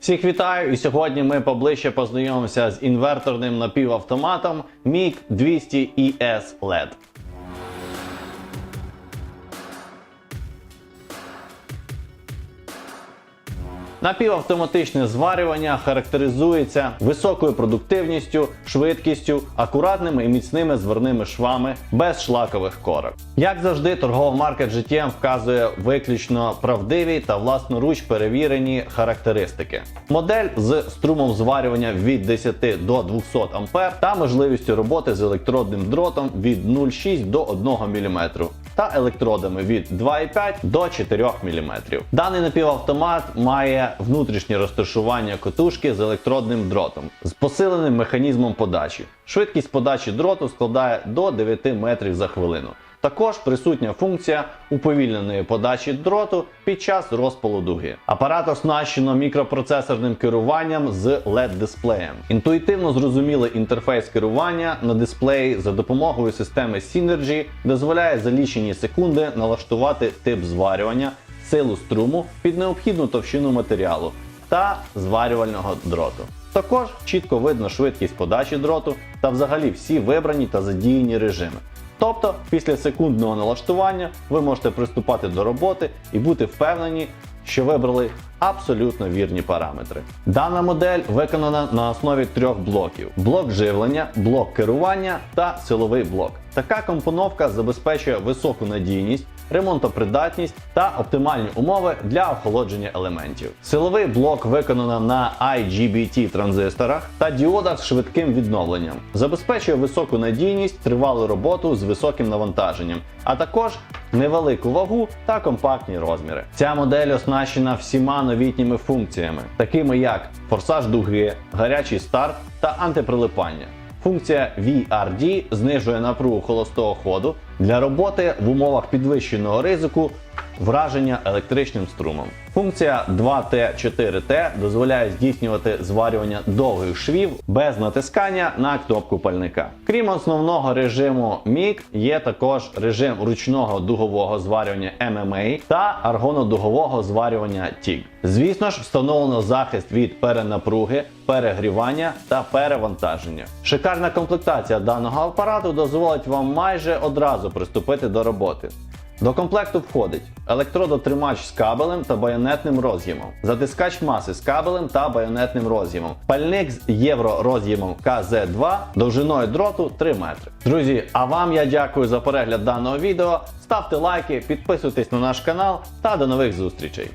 Всіх вітаю! І сьогодні ми поближче познайомимося з інверторним напівавтоматом MiG 200 ES LED. Напівавтоматичне зварювання характеризується високою продуктивністю, швидкістю, акуратними і міцними зверними швами без шлакових корок. Як завжди, торгова марка GTM вказує виключно правдиві та власноруч перевірені характеристики. Модель з струмом зварювання від 10 до 200 А та можливістю роботи з електродним дротом від 0,6 до 1 мм та електродами від 2,5 до 4 мм. Даний напівавтомат має внутрішнє розташування котушки з електродним дротом з посиленим механізмом подачі. Швидкість подачі дроту складає до 9 метрів за хвилину. Також присутня функція уповільненої подачі дроту під час розпалу дуги. Апарат оснащено мікропроцесорним керуванням з LED-дисплеєм. Інтуїтивно зрозумілий інтерфейс керування на дисплеї за допомогою системи Synergy дозволяє за лічені секунди налаштувати тип зварювання, силу струму під необхідну товщину матеріалу та зварювального дроту. Також чітко видно швидкість подачі дроту та взагалі всі вибрані та задіяні режими. Тобто, після секундного налаштування ви можете приступати до роботи і бути впевнені, що вибрали абсолютно вірні параметри. Дана модель виконана на основі трьох блоків: блок живлення, блок керування та силовий блок. Така компоновка забезпечує високу надійність, ремонтопридатність та оптимальні умови для охолодження елементів. Силовий блок виконано на IGBT транзисторах та діодах з швидким відновленням, забезпечує високу надійність, тривалу роботу з високим навантаженням, а також невелику вагу та компактні розміри. Ця модель оснащена всіма новітніми функціями, такими як форсаж дуги, гарячий старт та антиприлипання. Функція VRD знижує напругу холостого ходу для роботи в умовах підвищеного ризику враження електричним струмом. Функція 2T4T дозволяє здійснювати зварювання довгих швів без натискання на кнопку пальника. Крім основного режиму MIG, є також режим ручного дугового зварювання MMA та аргонодугового зварювання TIG. Звісно ж, встановлено захист від перенапруги, перегрівання та перевантаження. Шикарна комплектація даного апарату дозволить вам майже одразу приступити до роботи. До комплекту входить електродотримач з кабелем та байонетним роз'ємом, затискач маси з кабелем та байонетним роз'ємом, пальник з євророз'ємом КЗ2 довжиною дроту 3 метри. Друзі, а вам я дякую за перегляд даного відео. Ставте лайки, підписуйтесь на наш канал та до нових зустрічей.